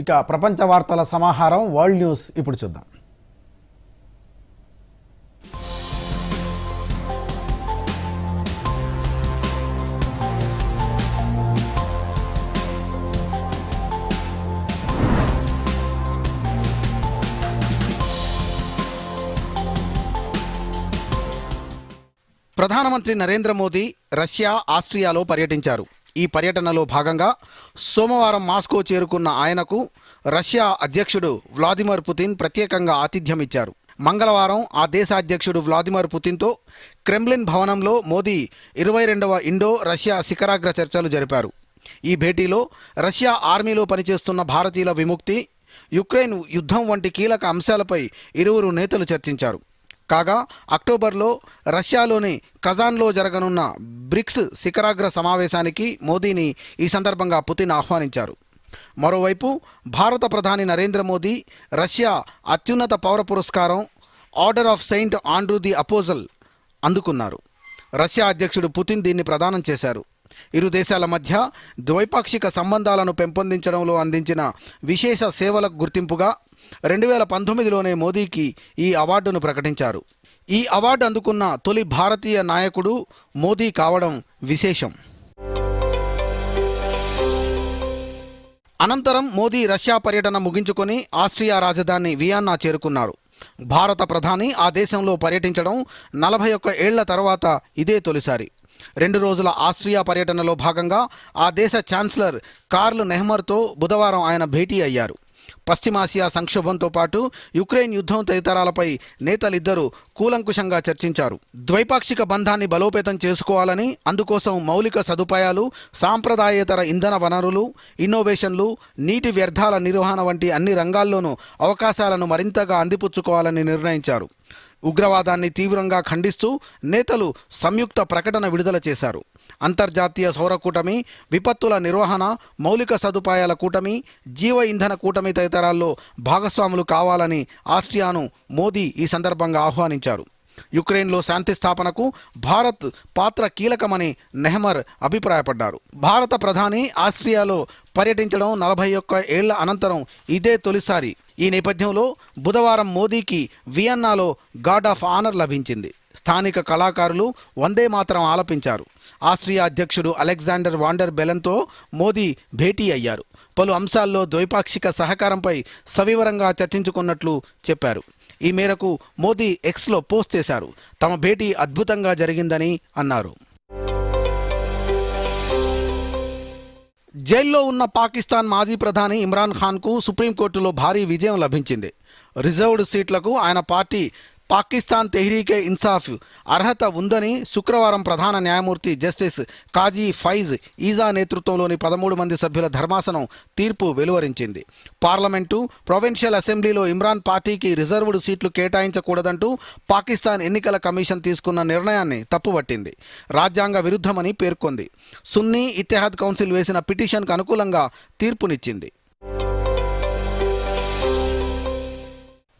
ఇక ప్రపంచ వార్తల సమాహారం వరల్డ్ న్యూస్ ఇప్పుడు చూద్దాం. ప్రధానమంత్రి నరేంద్ర మోదీ రష్యా ఆస్ట్రియాలో పర్యటించారు. ఈ పర్యటనలో భాగంగా సోమవారం మాస్కో చేరుకున్న ఆయనకు రష్యా అధ్యక్షుడు వ్లాదిమిర్ పుతిన్ ప్రత్యేకంగా ఆతిథ్యం ఇచ్చారు. మంగళవారం ఆ దేశ అధ్యక్షుడు వ్లాదిమిర్ పుతిన్తో క్రెమ్లిన్ భవనంలో మోదీ ఇరవై రెండవ ఇండో రష్యా శిఖరాగ్ర చర్చలు జరిపారు. ఈ భేటీలో రష్యా ఆర్మీలో పనిచేస్తున్న భారతీయుల విముక్తి యుక్రెయిన్ యుద్ధం వంటి కీలక అంశాలపై ఇరువురు నేతలు చర్చించారు. కాగా అక్టోబర్లో రష్యాలోని కజాన్లో జరగనున్న బ్రిక్స్ శిఖరాగ్ర సమావేశానికి మోదీని ఈ సందర్భంగా పుతిన్ ఆహ్వానించారు. మరోవైపు భారత ప్రధాని నరేంద్ర మోదీ రష్యా అత్యున్నత పౌర పురస్కారం Order of Saint Andrew the Apostle అందుకున్నారు. రష్యా అధ్యక్షుడు పుతిన్ దీన్ని ప్రదానం చేశారు. ఇరు దేశాల మధ్య ద్వైపాక్షిక సంబంధాలను పెంపొందించడంలో అందించిన విశేష సేవలకు గుర్తింపుగా రెండు వేల పంతొమ్మిదిలోనే మోదీకి ఈ అవార్డును ప్రకటించారు. ఈ అవార్డు అందుకున్న తొలి భారతీయ నాయకుడు మోదీ కావడం విశేషం. అనంతరం మోదీ రష్యా పర్యటన ముగించుకొని ఆస్ట్రియా రాజధాని వియన్నా చేరుకున్నారు. భారత ప్రధాని ఆ దేశంలో పర్యటించడం నలభై ఒక్క ఏళ్ళ తర్వాత ఇదే తొలిసారి. రెండు రోజుల ఆస్ట్రియా పర్యటనలో భాగంగా ఆ దేశ ఛాన్సలర్ కార్ల్ నెహ్మర్తో బుధవారం ఆయన భేటీ అయ్యారు. పశ్చిమాసియా సంక్షోభంతో పాటు యుక్రెయిన్ యుద్ధం తదితరాలపై నేతలిద్దరూ కూలంకుషంగా చర్చించారు. ద్వైపాక్షిక బంధాన్ని బలోపేతం చేసుకోవాలని అందుకోసం మౌలిక సదుపాయాలు సాంప్రదాయేతర ఇంధన వనరులు ఇన్నోవేషన్లు నీటి వ్యర్థాల నిర్వహణ వంటి అన్ని రంగాల్లోనూ అవకాశాలను మరింతగా అందిపుచ్చుకోవాలని నిర్ణయించారు. ఉగ్రవాదాన్ని తీవ్రంగా ఖండిస్తూ నేతలు సంయుక్త ప్రకటన విడుదల చేశారు. అంతర్జాతీయ సౌర కూటమి విపత్తుల నిర్వహణ మౌలిక సదుపాయాల కూటమి జీవ ఇంధన కూటమి తదితరాల్లో భాగస్వాములు కావాలని ఆస్ట్రియాను మోదీ ఈ సందర్భంగా ఆహ్వానించారు. యుక్రెయిన్లో శాంతి స్థాపనకు భారత్ పాత్ర కీలకమని నెహ్మర్ అభిప్రాయపడ్డారు. భారత ప్రధాని ఆస్ట్రియాలో పర్యటించడం నలభై ఒక్క ఏళ్ళ అనంతరం ఇదే తొలిసారి. ఈ నేపథ్యంలో బుధవారం మోదీకి వియన్నాలో గార్డ్ ఆఫ్ ఆనర్ లభించింది. స్థానిక కళాకారులు వందే మాత్రం ఆలపించారు. ఆస్ట్రియా అధ్యక్షుడు అలెగ్జాండర్ వాండర్ బెలన్తో మోదీ భేటీ అయ్యారు. పలు అంశాల్లో ద్వైపాక్షిక సహకారంపై సవివరంగా చర్చించుకున్నట్లు చెప్పారు. ఈ మేరకు మోదీ ఎక్స్లో పోస్ట్ చేశారు. తమ భేటీ అద్భుతంగా జరిగిందని అన్నారు. జైల్లో ఉన్న పాకిస్తాన్ మాజీ ప్రధాని ఇమ్రాన్ ఖాన్కు సుప్రీంకోర్టులో భారీ విజయం లభించింది. రిజర్వ్డ్ సీట్లకు ఆయన పార్టీ పాకిస్తాన్ తెహ్రీకే ఇన్సాఫ్ అర్హత ఉందని శుక్రవారం ప్రధాన న్యాయమూర్తి జస్టిస్ కాజీ ఫైజ్ ఈజా నేతృత్వంలోని పదమూడు మంది సభ్యుల ధర్మాసనం తీర్పు వెలువరించింది. పార్లమెంటు ప్రొవిన్షియల్ అసెంబ్లీలో ఇమ్రాన్ పార్టీకి రిజర్వ్డ్ సీట్లు కేటాయించకూడదంటూ పాకిస్తాన్ ఎన్నికల కమిషన్ తీసుకున్న నిర్ణయాన్ని తప్పుపట్టింది. రాజ్యాంగ విరుద్ధమని పేర్కొంది. సున్నీ ఇతిహాద్ కౌన్సిల్ వేసిన పిటిషన్కు అనుకూలంగా తీర్పునిచ్చింది.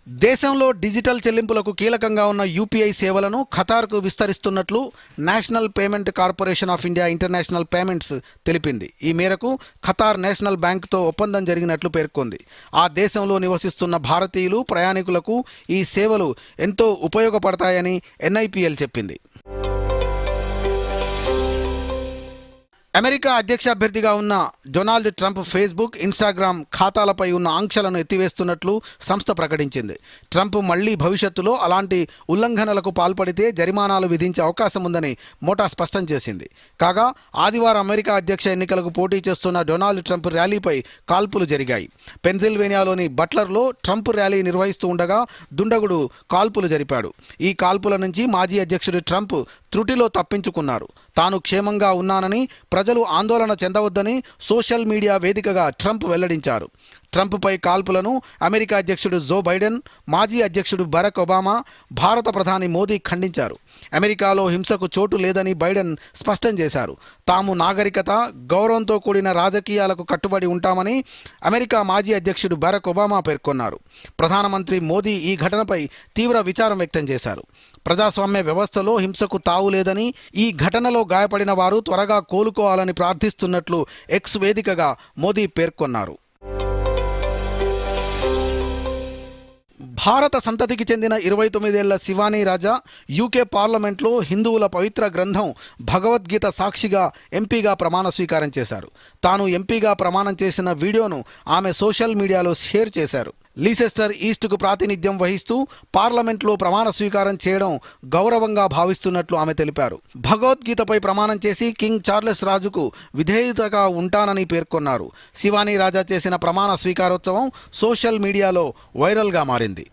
దేశంలో డిజిటల్ చెల్లింపులకు కీలకంగా ఉన్న యూపీఐ సేవలను ఖతార్కు విస్తరిస్తున్నట్లు national payment corporation of India international payments తెలిపింది. ఈ మేరకు ఖతార్ నేషనల్ బ్యాంక్తో ఒప్పందం జరిగినట్లు పేర్కొంది. ఆ దేశంలో నివసిస్తున్న భారతీయులు ప్రయాణికులకు ఈ సేవలు ఎంతో ఉపయోగపడతాయని ఎన్ఐపిఎల్ చెప్పింది. అమెరికా అధ్యక్ష అభ్యర్థిగా ఉన్న డొనాల్డ్ ట్రంప్ ఫేస్బుక్ ఇన్స్టాగ్రామ్ ఖాతాలపై ఉన్న ఆంక్షలను ఎత్తివేస్తున్నట్లు సంస్థ ప్రకటించింది. ట్రంప్ మళ్ళీ భవిష్యత్తులో అలాంటి ఉల్లంఘనలకు పాల్పడితే జరిమానాలు విధించే అవకాశం ఉందని మోటా స్పష్టం చేసింది. కాగా ఆదివారం అమెరికా అధ్యక్ష ఎన్నికలకు పోటీ చేస్తున్న డొనాల్డ్ ట్రంప్ ర్యాలీపై కాల్పులు జరిగాయి. పెన్సిల్వేనియాలోని బట్లర్లో ట్రంప్ ర్యాలీ నిర్వహిస్తూ ఉండగా దుండగుడు కాల్పులు జరిపాడు. ఈ కాల్పుల నుంచి మాజీ అధ్యక్షుడు ట్రంప్ త్రుటిలో తప్పించుకున్నారు. తాను క్షేమంగా ఉన్నానని ప్రజలు ఆందోళన చెందవద్దని సోషల్ మీడియా వేదికగా ట్రంప్ వెల్లడించారు. ట్రంప్పై కాల్పులను అమెరికా అధ్యక్షుడు జో బైడెన్ మాజీ అధ్యక్షుడు బరాక్ ఒబామా భారత ప్రధాని మోదీ ఖండించారు. అమెరికాలో హింసకు చోటు లేదని బైడెన్ స్పష్టం చేశారు. తాము నాగరికత గౌరవంతో కూడిన రాజకీయాలకు కట్టుబడి ఉంటామని అమెరికా మాజీ అధ్యక్షుడు బరాక్ ఒబామా పేర్కొన్నారు. ప్రధానమంత్రి మోదీ ఈ ఘటనపై తీవ్ర విచారం వ్యక్తం చేశారు. ప్రజాస్వామ్య వ్యవస్థలో హింసకు తావు లేదని ఈ ఘటనలో గాయపడిన వారు త్వరగా కోలుకోవాలని ప్రార్థిస్తున్నట్లు ఎక్స్ వేదికగా మోదీ పేర్కొన్నారు. భారత సంతతికి చెందిన ఇరవై తొమ్మిదేళ్ళ శివానీ రాజా యూకే పార్లమెంట్లో హిందువుల పవిత్ర గ్రంథం భగవద్గీత సాక్షిగా ఎంపీగా ప్రమాణ స్వీకారం చేశారు. తాను ఎంపీగా ప్రమాణం చేసిన వీడియోను ఆమె సోషల్ మీడియాలో షేర్ చేశారు. లీసెస్టర్ ఈస్ట్కు ప్రాతినిధ్యం వహిస్తూ పార్లమెంట్లో ప్రమాణ స్వీకారం చేయడం గౌరవంగా భావిస్తున్నట్లు ఆమె తెలిపారు. భగవద్గీతపై ప్రమాణం చేసి కింగ్ చార్లెస్ రాజుకు విధేయతగా ఉంటానని పేర్కొన్నారు. శివానీ రాజా చేసిన ప్రమాణ స్వీకారోత్సవం సోషల్ మీడియాలో వైరల్గా మారింది.